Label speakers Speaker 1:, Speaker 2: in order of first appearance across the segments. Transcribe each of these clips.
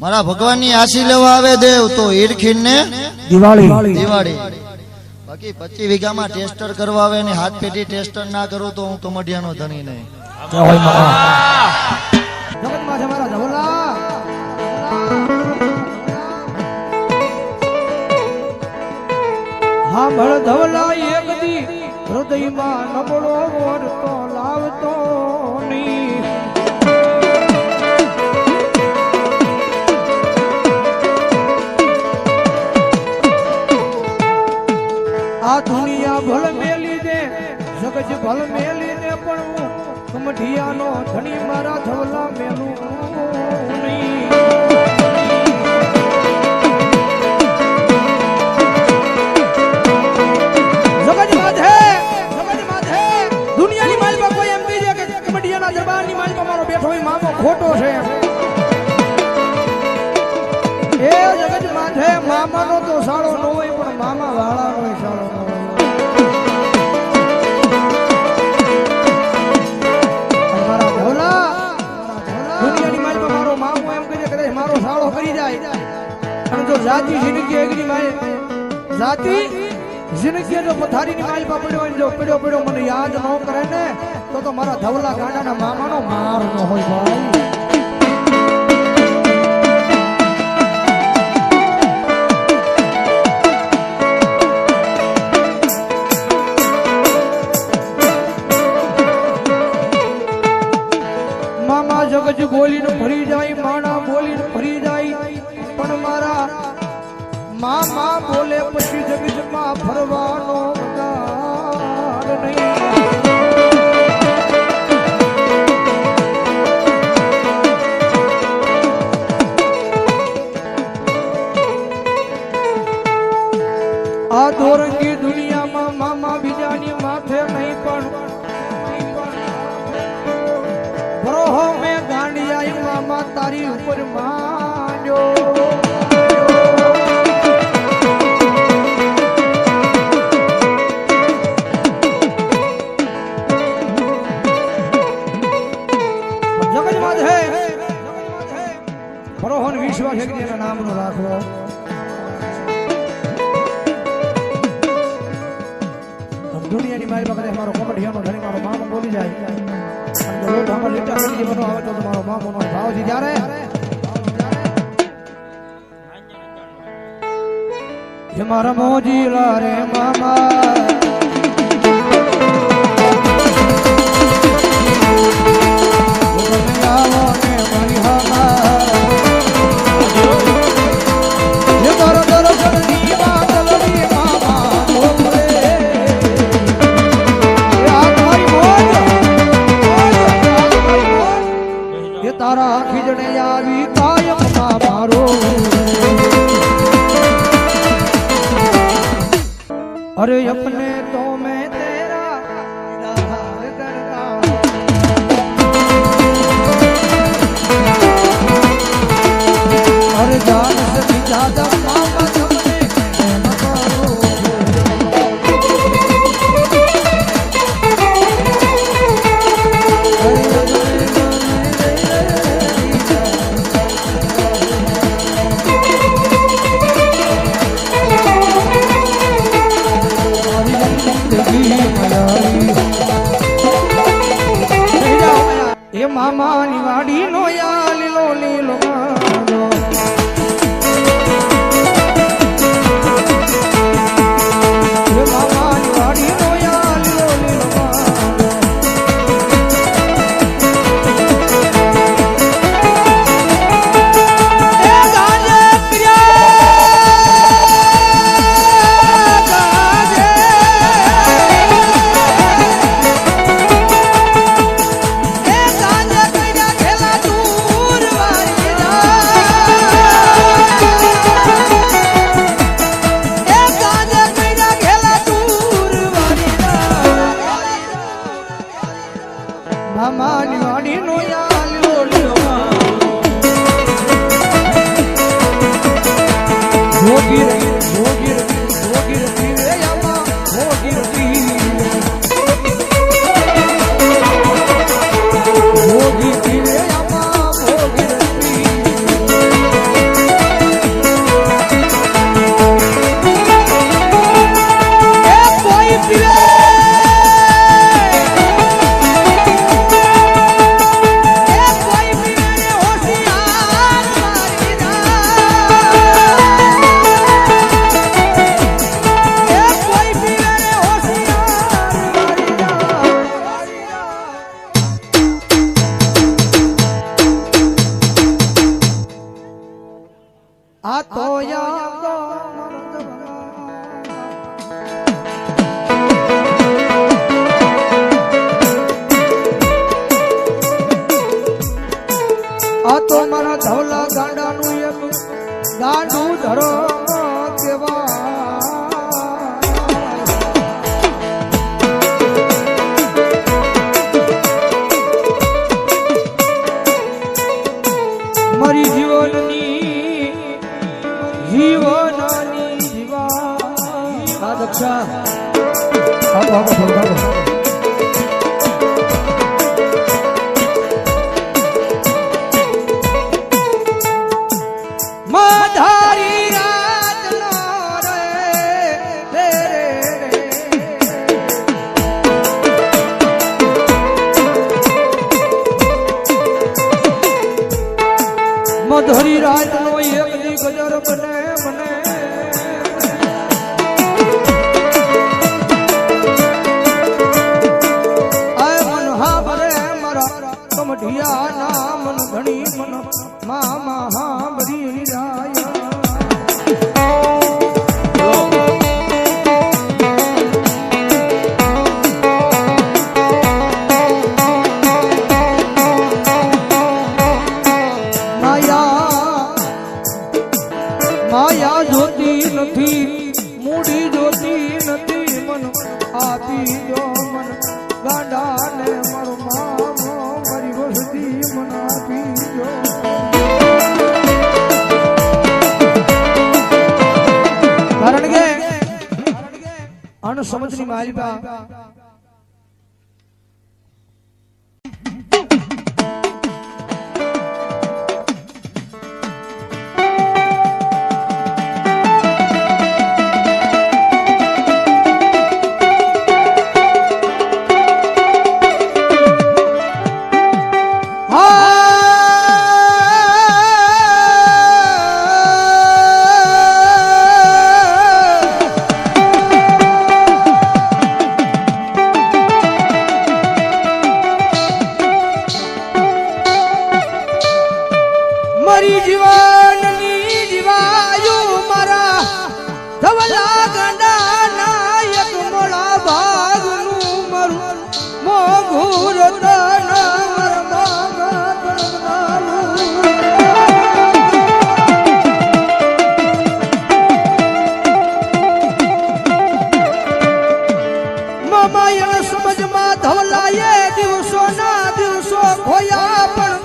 Speaker 1: મારા ભગવાનની આશી લેવા આવે દેવ તો ઈરખીન ને
Speaker 2: દિવાળી.
Speaker 1: દિવાળી. બાકી પચી વીઘામાં ટેસ્ટર કરવા આવે ને હાથ પેટી ટેસ્ટર ના કરું તો હું કમડિયાનો ધણી નહીં.
Speaker 2: હા ભળ ધવલા એક દી હૃદયમાં નબળો વરતો લાવતો. આ દુનિયા ભલ મેલી દે, જગજ ભલ મેલી દે પણ હું કમઠિયાનો ધણી મારા ધવલા મેલું ખોટો છે. મામાનો તો સાળો ન હોય પણ મામા વાળાનો સાળો જાતિ જિંદગી એકની માલ જાતિ જિંદગી જો પથારીની માલમાં પડ્યો હોય જો પડ્યો પડ્યો, મને યાદ ન કરે ને, તો તો મારા ધવલા ગાંડાના મામાનો માર ન હોય ભાઈ. જગજ બોલીને ભરી જાય માણા બોલે પછી જગજમાં ફરવાનો દુનિયાની મારી પાસે મારો કોમડિયાનો ધણી મારો મામો બોલી જાય. આવે તો તમારો મામોનો ભાવ છે ત્યારે હે મારા મોજીલા રે મામા. આવી કાયમમાં મારો અરે અપને તો મેં તેરા એ મામાની વાડી નો યા લીલો લીલો માનો. આ તો યાદ મધુરી રાત નો એક દી ગજર બને. આપી જો મન ગાંડાને મારો મામો મારી વસતી મન આપી જો. કારણ કે અણસમજની મારી ગંડા નાયક મોળા ભાગનું મારું. મોઘુર તન મારા મામાયણ સમજમાં ધવલાએ દિવસો ના દિવસો ખોયા પણ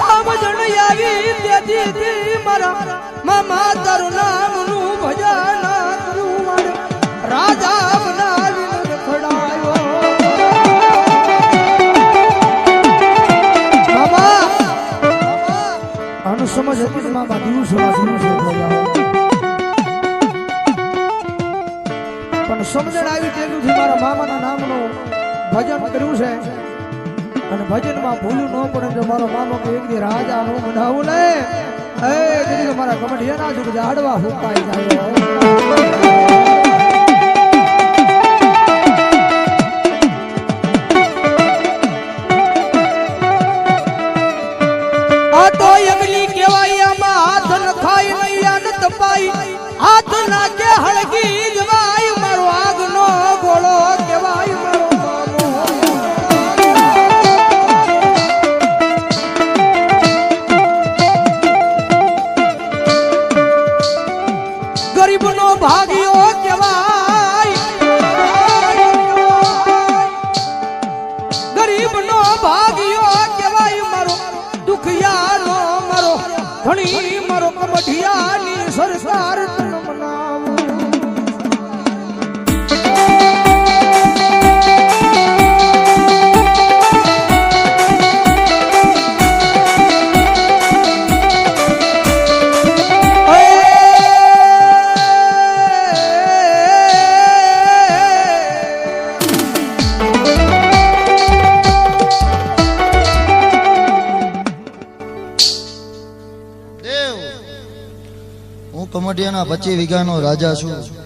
Speaker 2: સમજણ આવી તેથી મારા. મામા તારું નામનું ભજન અણસમજ હતી ના દિવસો ખોયા પણ સમજણ આવી તેથી મારા મામાના નામનું ભજન કર્યું છે. અને ભજનમાં ભૂલું ન પડે જો મારો મામો કે એક રાજા નું બનાવું ને? એ મારા કમઠિયા ના જ હાડવા હુકાઈ જાય. દુખિયાનો મારો. ધણી મારો કમઠિયાની સરકાર
Speaker 1: પચીસ વીઘાનો રાજા છું.